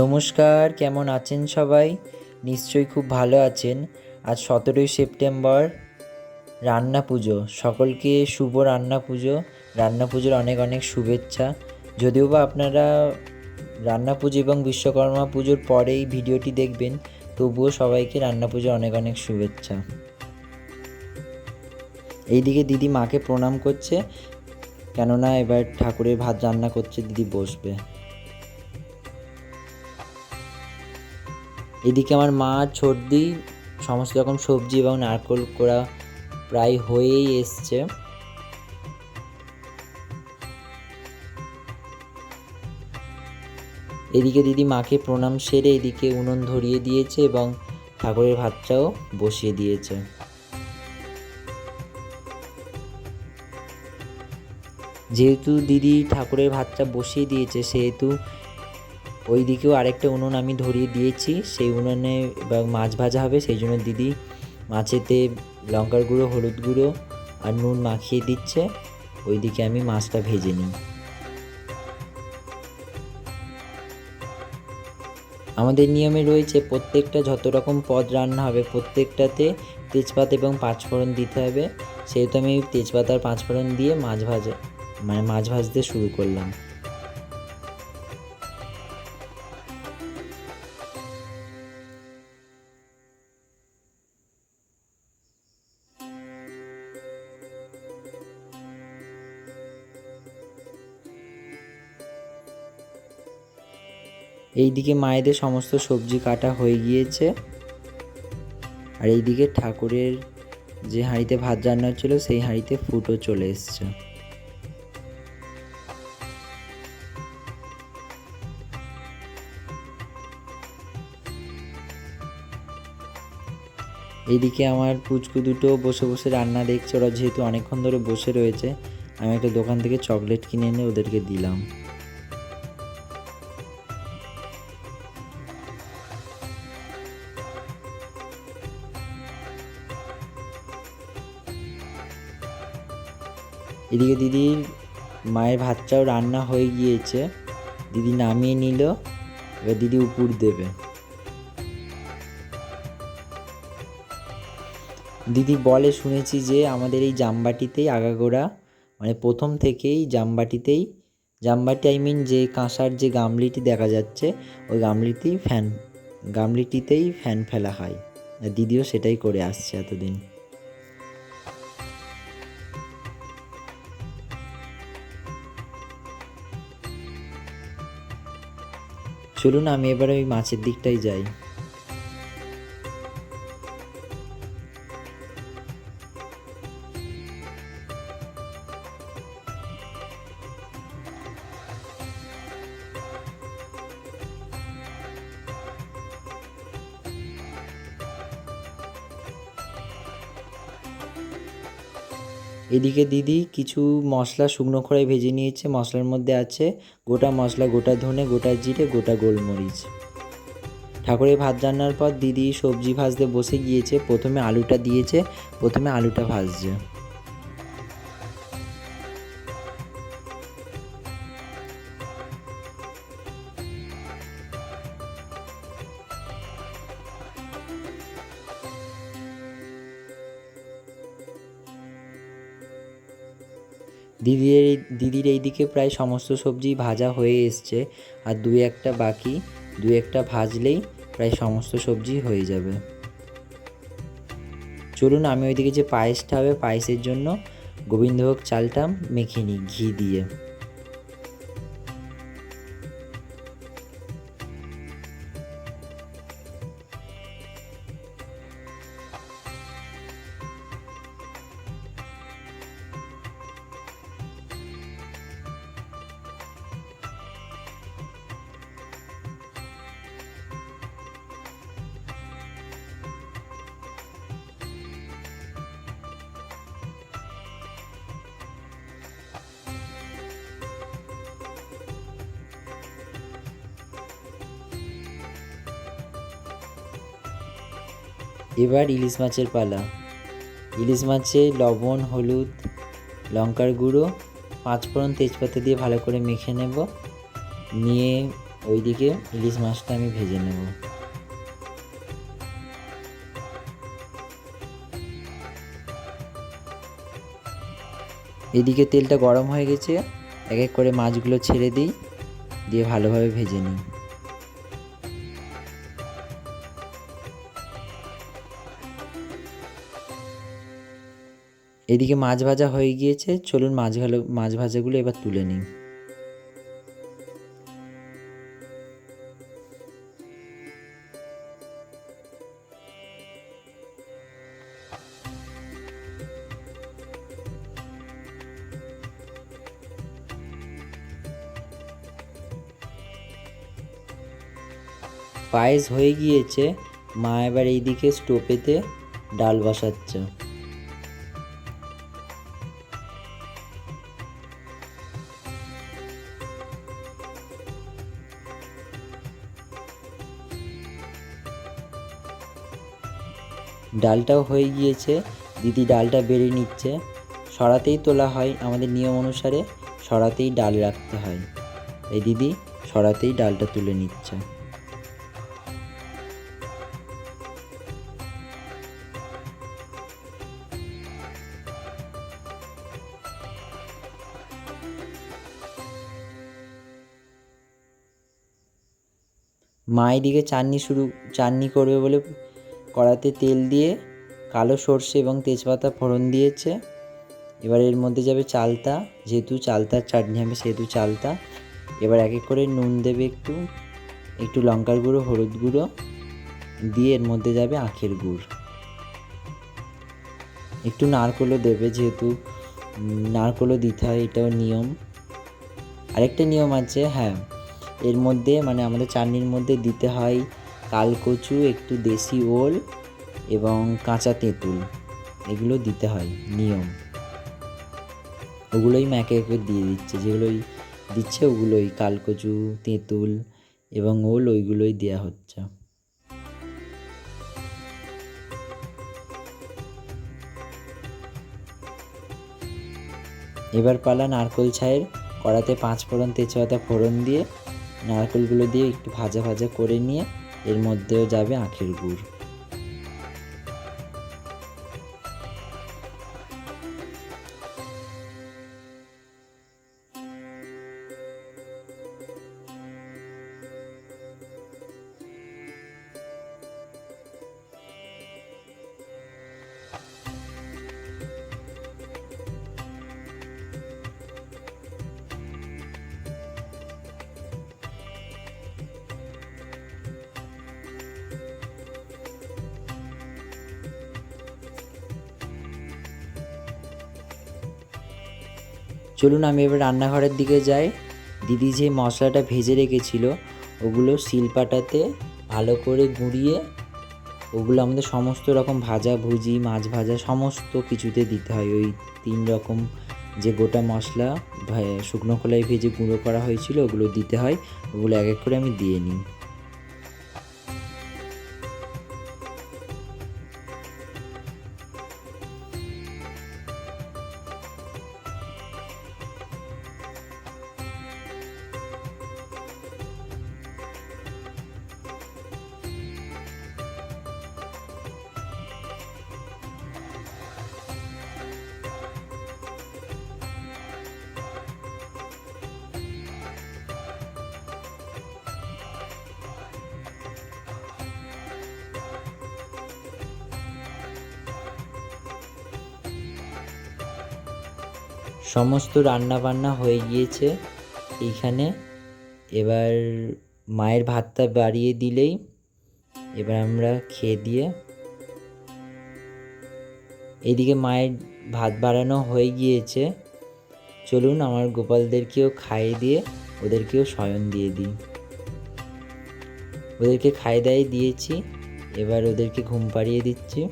নমস্কার, কেমন আছেন সবাই? নিশ্চয়ই খুব ভালো আছেন। আজ সতেরোই সেপ্টেম্বর, রান্না পুজো। সকলকে শুভ রান্না পুজো। রান্না পুজোর অনেক অনেক শুভেচ্ছা। যদিও বা আপনারা রান্না পুজো এবং বিশ্বকর্মা পুজোর পরেই ভিডিওটি দেখবেন, তবুও সবাইকে রান্না পুজোর অনেক অনেক শুভেচ্ছা। এইদিকে দিদি মাকে প্রণাম করছে, কেননা এবার ঠাকুরের ভাত রান্না করছে, দিদি বসবে। এদিকে আমার মা, ছর্দি, সমস্ত রকম সবজি এবং নারকোল করা প্রায় হয়েই এসছে। এদিকে দিদি মাকে প্রণাম সেরে এদিকে উনুন ধরিয়ে দিয়েছে এবং ঠাকুরের ভাতটাও বসিয়ে দিয়েছে। যেহেতু দিদি ঠাকুরের ভাতটা বসিয়ে দিয়েছে, সেহেতু ওই দিকেও আরেকটা উনুন আমি ধরিয়ে দিয়েছি। সেই উনুনে মাছ ভাজা হবে, সেই জন্য দিদি মাছেতে লঙ্কার গুঁড়ো, হলুদ গুঁড়ো আর নুন মাখিয়ে দিচ্ছে। ওইদিকে আমি মাছটা ভেজে নিই। আমাদের নিয়মে রয়েছে প্রত্যেকটা যত রকম পদ রান্না হবে প্রত্যেকটাতে তেজপাত এবং পাঁচফোড়ন দিতে হবে। সেহেতু আমি তেজপাত আর পাঁচফোড়ন দিয়ে মাছ ভাজা মানে মাছ ভাজতে শুরু করলাম। এইদিকে মায়েদের সমস্ত সবজি কাটা হয়ে গিয়েছে। আর এইদিকে ঠাকুরের যে হাঁড়িতে ভাত রান্না হচ্ছিল, সেই হাঁড়িতে ফুটো চলে এসছে। এইদিকে আমার পুচকু দুটো বসে বসে রান্না দেখছে। ওরা যেহেতু অনেকক্ষণ ধরে বসে রয়েছে, আমি একটা দোকান থেকে চকলেট কিনে এনে ওদেরকে দিলাম। এদিকে দিদির মায়ের ভাতটাও রান্না হয়ে গিয়েছে। দিদি নামিয়ে নিল, এবার দিদি উপর দেবে। দিদি বলে শুনেছি যে, আমাদের এই জামবাটিতেই আগাগোড়া মানে প্রথম থেকেই জামবাটিতেই, জামবাটি আই মিন যে কাঁসার যে গামলিটি দেখা যাচ্ছে, ওই গামলিতেই ফ্যান গামলিটিতেই ফ্যান ফেলা হয়। দিদিও সেটাই করে আসছে এতদিন। চলুন আমি এবারে ওই মাছের দিকটাই যাই। এদিকে দিদি কিছু মশলা শুকনো খড়ায় ভেজে নিয়েছে। মশলার মধ্যে আছে গোটা মশলা, গোটা ধনে, গোটা জিরে, গোটা গোলমরিচ। ঠাকুরের ভাত রান্নার পর দিদি সবজি ভাজতে বসে গিয়েছে। প্রথমে আলুটা দিয়েছে, প্রথমে আলুটা ভাজছে। দিদির এই- দিদির প্রায় সমস্ত সবজি ভাজা হয়ে এসছে আর দু একটা বাকি দু একটা ভাজলেই প্রায় সমস্ত সবজি হয়ে যাবে। চলুন, আমি ওইদিকে যে পায়েসটা হবে, পায়েসের জন্য গোবিন্দভোগ চালটা মেখে নিই, ঘি দিয়ে। এবার ইলিশ মাছের পালা। ইলিশ মাছে লবণ, হলুদ, লঙ্কার গুঁড়ো, পাঁচফোড়ন তেজপাতা দিয়ে ভালো করে মেখে নেব। নিয়ে ওইদিকে ইলিশ মাছটা আমি ভেজে নেব। এদিকে তেলটা গরম হয়ে গেছে। এক এক করে মাছগুলো ছেড়ে দিই, দিয়ে ভালোভাবে ভেজে নিই। এদিকে মাছ ভাজা হয়ে গিয়েছে। চলুন মাছ ভালো মাছ ভাজাগুলো এবার তুলে নিই। পায়েস হয়ে গিয়েছে। মা এবার এইদিকে স্টোপেতে ডাল বসাচ্ছে। ডালটাও হয়ে গিয়েছে, দিদি ডালটা বেড়ে নিচ্ছে। সরাতেই তোলা হয় আমাদের নিয়ম অনুসারে, সরাতেই ডাল রাখতে হয়। এই দিদি সরাতেই ডালটা তুলে নিচ্ছে। মা এদিকে চাটনি শুরু চাটনি করবে বলে কড়াতে তেল দিয়ে কালো সর্ষে এবং তেজপাতা ফোড়ন দিয়েছে। এবার এর মধ্যে যাবে চালতা, যেহেতু চালতার চাটনি হবে সেহেতু চালতা। এবার এক এক করে নুন দেবে একটু একটু লঙ্কার গুঁড়ো, হলুদ গুঁড়ো, দিয়ে এর মধ্যে যাবে আখের গুড়। একটু নারকোলও দেবে যেহেতু নারকোলও দিতে হয়, এটাও নিয়ম। আরেকটা নিয়ম আছে হ্যাঁ এর মধ্যে মানে আমাদের চাটনির মধ্যে দিতে হয় কালকচু, একটু দেশি ওল এবং কাঁচা তেঁতুল। এগুলো দিতে হয়, নিয়ম। ওগুলোই ম্যাকে একে দিয়ে দিচ্ছে। যেগুলোই দিচ্ছে ওগুলোই, কালকচু, তেঁতুল এবং ওল, ওইগুলোই দেওয়া হচ্ছে। এবার পালা নারকোল ছায়ের কড়াতে পাঁচ ফোড়ন তেজপাতা ফোড়ন দিয়ে, নারকেলগুলো দিয়ে একটু ভাজা ভাজা করে নিয়ে এর মধ্যেও যাবে আখের গুড়। চলুন আমি এবার রান্নাঘরের দিকে যাই। দিদি যে মশলাটা ভেজে রেখেছিল, ওগুলো শিলপাটাতে ভালো করে গুঁড়িয়ে, ওগুলো আমাদের সমস্ত রকম ভাজা ভুজি, মাছ ভাজা সমস্ত কিছুতে দিতে হয়। ওই তিন রকম যে গোটা মশলা শুকনো খোলায় ভেজে গুঁড়ো করা হয়েছিল, ওগুলো দিতে হয়। ওগুলো এক এক করে আমি দিয়ে নিই। সমস্ত রান্না বান্না হয়ে গিয়েছে। এইখানে এবার মায়ের ভাতটা বাড়িয়ে দিলেই এবার আমরা খেয়ে দিয়ে এদিকে মায়ের ভাত বাড়ানো হয়ে গিয়েছে। চলুন আমার গোপালদেরকেও খাইয়ে দিয়ে ওদেরকেও শয়ন দিয়ে দিই। ওদেরকে খাই দাই দিয়েছি। এবার ওদেরকে ঘুম পাড়িয়ে দিচ্ছি।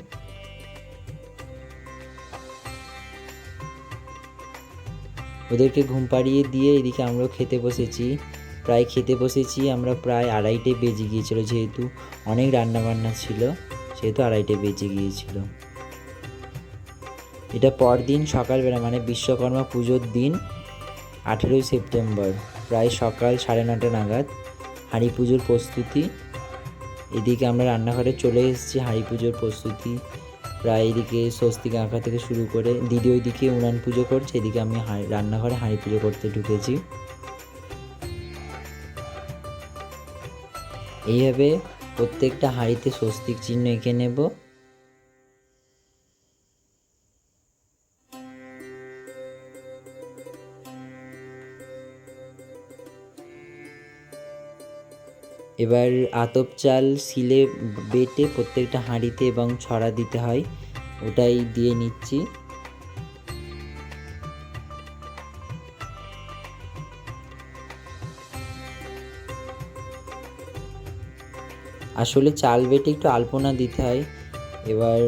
ওদেরকে ঘুম পাড়িয়ে দিয়ে এদিকে আমরাও খেতে বসেছি। প্রায় খেতে বসেছি, আমরা প্রায় আড়াইটে বেজে গিয়েছিল যেহেতু, অনেক রান্না বান্না ছিল, সেহেতু আড়াইটে বেজে গিয়েছিল। এটা পরদিন সকালবেলা মানে বিশ্বকর্মা পুজোর দিন, আঠেরোই সেপ্টেম্বর, প্রায় সকাল সাড়ে নটা নাগাদ, হাঁড়ি পুজোর প্রস্তুতি। এদিকে আমরা রান্নাঘরে চলে এসেছি, হাঁড়ি পুজোর প্রস্তুতি প্রায় এদিকে স্বস্তিক আঁকা থেকে শুরু করে দিদি ওইদিকে উনান পুজো করছে, এদিকে আমি রান্নাঘরে হাঁড়ি পুজো করতে ঢুকেছি। এইভাবে প্রত্যেকটা হাঁড়িতে স্বস্তিক চিহ্ন এঁকে নেব। এবার আতপ চাল শিলে বেটে প্রত্যেকটা হাঁড়িতে এবং ছড়া দিতে হয়। ওটাই দিয়ে নিচ্ছি। আসলে চাল বেটে একটু আলপনা দিতে হয়। এবার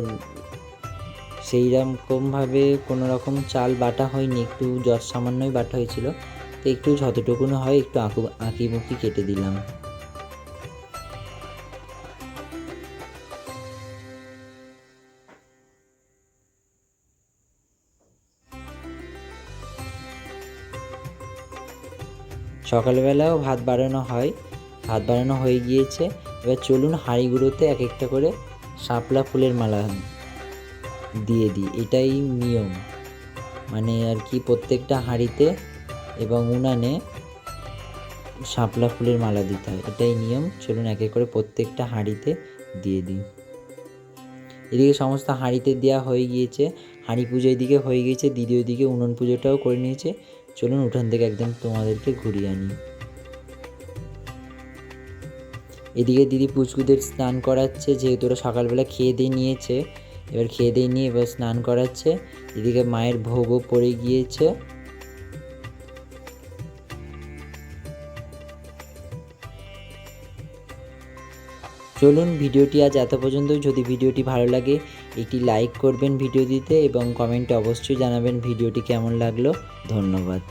সেই রকমভাবে কোনো রকম চাল বাটা হয়নি, একটু যত সামান্যই বাটা হয়েছিল। তো একটু যতটুকুনো হয় একটু আঁকু আঁকি মুখি কেটে দিলাম। সকালবেলাও ভাত বাড়ানো হয়। ভাত বাড়ানো হয়ে গিয়েছে। এবার চলুন হাঁড়িগুলোতে এক একটা করে শাপলা ফুলের মালা দিয়ে দিই। এটাই নিয়ম। মানে আর কি প্রত্যেকটা হাঁড়িতে এবং উনানে শাপলা ফুলের মালা দিতে হয়। এটাই নিয়ম। চলুন এক এক করে প্রত্যেকটা হাঁড়িতে দিয়ে দিই। এদিকে সমস্ত হাঁড়িতে দেওয়া হয়ে গিয়েছে। হাঁড়ি পুজো এদিকে হয়ে গিয়েছে। দিদি ওইদিকে উনুন পুজোটাও করে নিয়েছে। চলুন উঠান থেকে একদম তোমাদেরকে ঘুরিয়ে আনি। এদিকে দিদি পুচকুদের স্নান করাচ্ছে, যেহেতু ওরা সকালবেলা খেয়ে দিয়ে নিয়েছে, এবার খেয়ে দিয়ে নিয়ে এবার স্নান করাচ্ছে। এদিকে মায়ের ভোগও পড়ে গিয়েছে। চলুন ভিডিওটি আজ এত পর্যন্ত যদি ভিডিওটি ভালো লাগে একটি লাইক করবেন ভিডিও দিতে এবং কমেন্টে অবশ্যই জানাবেন ভিডিওটি কেমন লাগল। ধন্যবাদ।